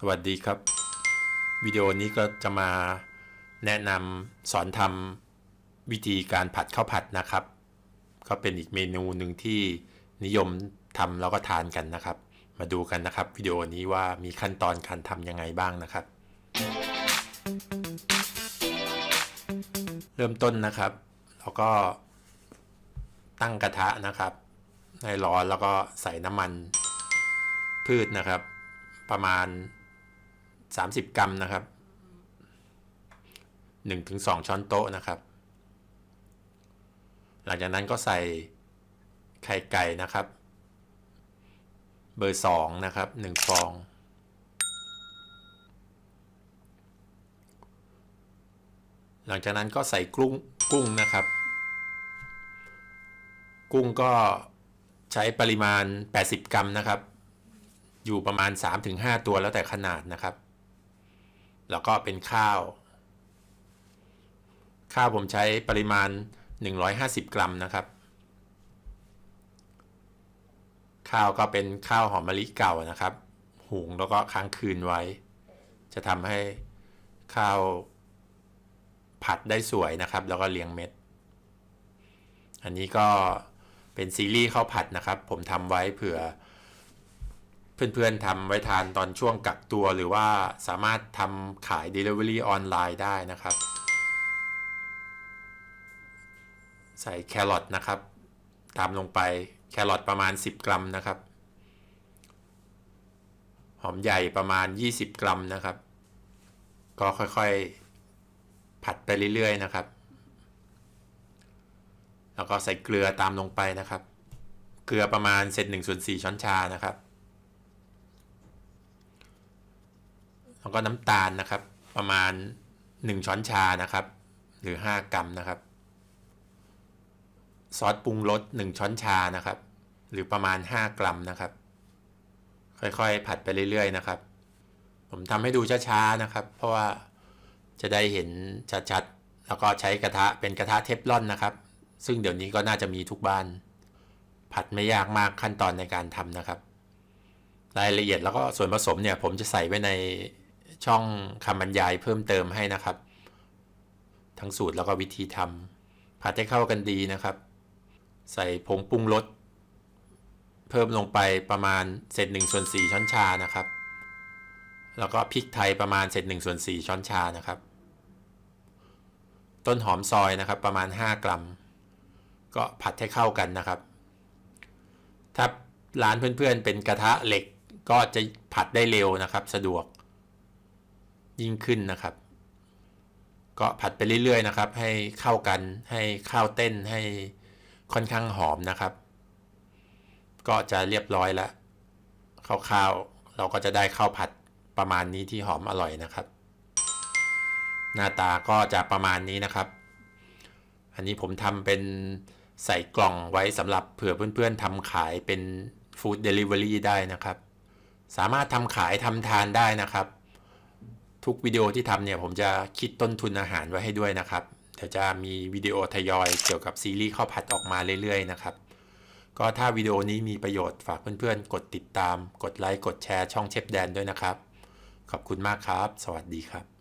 สวัสดีครับ วิดีโอนี้ก็จะมาแนะนำสอนทำวิธีการผัดข้าวผัดนะครับ ก็เป็นอีกเมนูหนึ่งที่นิยมทำแล้วก็ทานกันนะครับ มาดูกันนะครับ วิดีโอนี้ว่ามีขั้นตอนการทำยังไงบ้างนะครับ เริ่มต้นนะครับ แล้วก็ตั้งกระทะนะครับ ให้ร้อนแล้วก็ใส่น้ำมันพืชนะครับประมาณ 30 กรัมนะครับ1-2 ช้อนโต๊ะนะครับ หลังจากนั้นก็ใส่ไข่ไก่นะครับ เบอร์ 2 นะครับ 1 ฟอง หลังจากนั้นก็ใส่กุ้งกุ้งนะครับ กุ้งก็ใช้ปริมาณ 80 กรัมนะครับ อยู่ประมาณ 3-5 ตัวแล้วแต่ขนาดนะครับ แล้วก็เป็นข้าว ข้าวผมใช้ปริมาณ 150 กรัมนะครับ ข้าวก็เป็นข้าวหอมมะลิเก่านะครับ หุงแล้วก็ค้างคืนไว้ จะทำให้ข้าวผัดได้สวยนะครับ แล้วก็เลี้ยงเม็ด อันนี้ก็เป็นซีรีส์ข้าวผัดนะครับ ผมทำไว้เผื่อ เพื่อนๆทำไว้ทานตอนช่วงกักตัวหรือว่าสามารถทำขาย Delivery ออนไลน์ได้นะครับ ใส่แครอทนะครับตามลงไปแครอทประมาณ 10 กรัมนะครับ หอมใหญ่ประมาณ 20 กรัมนะครับ ก็ค่อยๆ ผัดไปเรื่อยๆนะครับ แล้วก็ใส่เกลือตามลงไปนะครับ เกลือประมาณเศษหนึ่งส่วนสี่ช้อนชานะครับ แล้วก็น้ำตาลนะครับ ประมาณ 1 ช้อนชานะครับ หรือ 5 กรัมนะครับ ซอสปรุงรส1ช้อนชานะครับ หรือประมาณ 5 กรัมนะครับ ค่อยๆ ผัดไปเรื่อยๆนะครับ ผมทำให้ดูช้าๆนะครับ เพราะว่าจะได้เห็นชัดๆ แล้วก็ใช้กระทะเป็นกระทะเทฟลอนนะครับ ซึ่งเดี๋ยวนี้ก็น่าจะมีทุกบ้าน ผัดไม่ยากมากขั้นตอนในการทำนะครับ รายละเอียดแล้วก็ส่วนผสมเนี่ยผมจะใส่ไว้ใน ช่องคำบรรยายเพิ่มเติมให้นะครับ ทั้งสูตรแล้วก็วิธีทำผัดให้เข้ากันดีนะครับ ใส่ผงปรุงรสเพิ่มลงไปประมาณเศษหนึ่งส่วนสี่ช้อนชานะครับ แล้วก็พริกไทยประมาณเศษหนึ่งส่วนสี่ช้อนชานะครับ ต้นหอมซอยนะครับประมาณ 5 กรัม ก็ผัดให้เข้ากันนะครับ ถ้าร้านเพื่อนๆเป็นกระทะเหล็กก็จะผัดได้เร็วนะครับ สะดวก ยิ่งขึ้นนะครับ ก็ผัดไปเรื่อยๆนะครับ ให้เข้ากันให้ข้าวเต้นให้ค่อนข้างหอมนะครับ ก็จะเรียบร้อยแล้วข้าวๆเราก็จะได้ข้าวผัดประมาณนี้ที่หอมอร่อยนะครับ หน้าตาก็จะประมาณนี้นะครับ อันนี้ผมทำเป็นใส่กล่องไว้สำหรับเผื่อเพื่อนๆทำขายเป็นฟู้ดเดลิเวอรี่ได้นะครับ สามารถทำขายทำทานได้นะครับ ทุกวิดีโอที่ทำเนี่ยผมจะคิดต้นทุนอาหารไว้ให้ด้วยนะครับเดี๋ยวจะมีวิดีโอทยอยเกี่ยวกับซีรีส์ข้าวผัดออกมาเรื่อยๆนะครับ ก็ถ้าวิดีโอนี้มีประโยชน์ฝากเพื่อนๆ กดติดตาม กดไลค์ กดแชร์ช่องเชฟแดนด้วยนะครับ ขอบคุณมากครับ สวัสดีครับ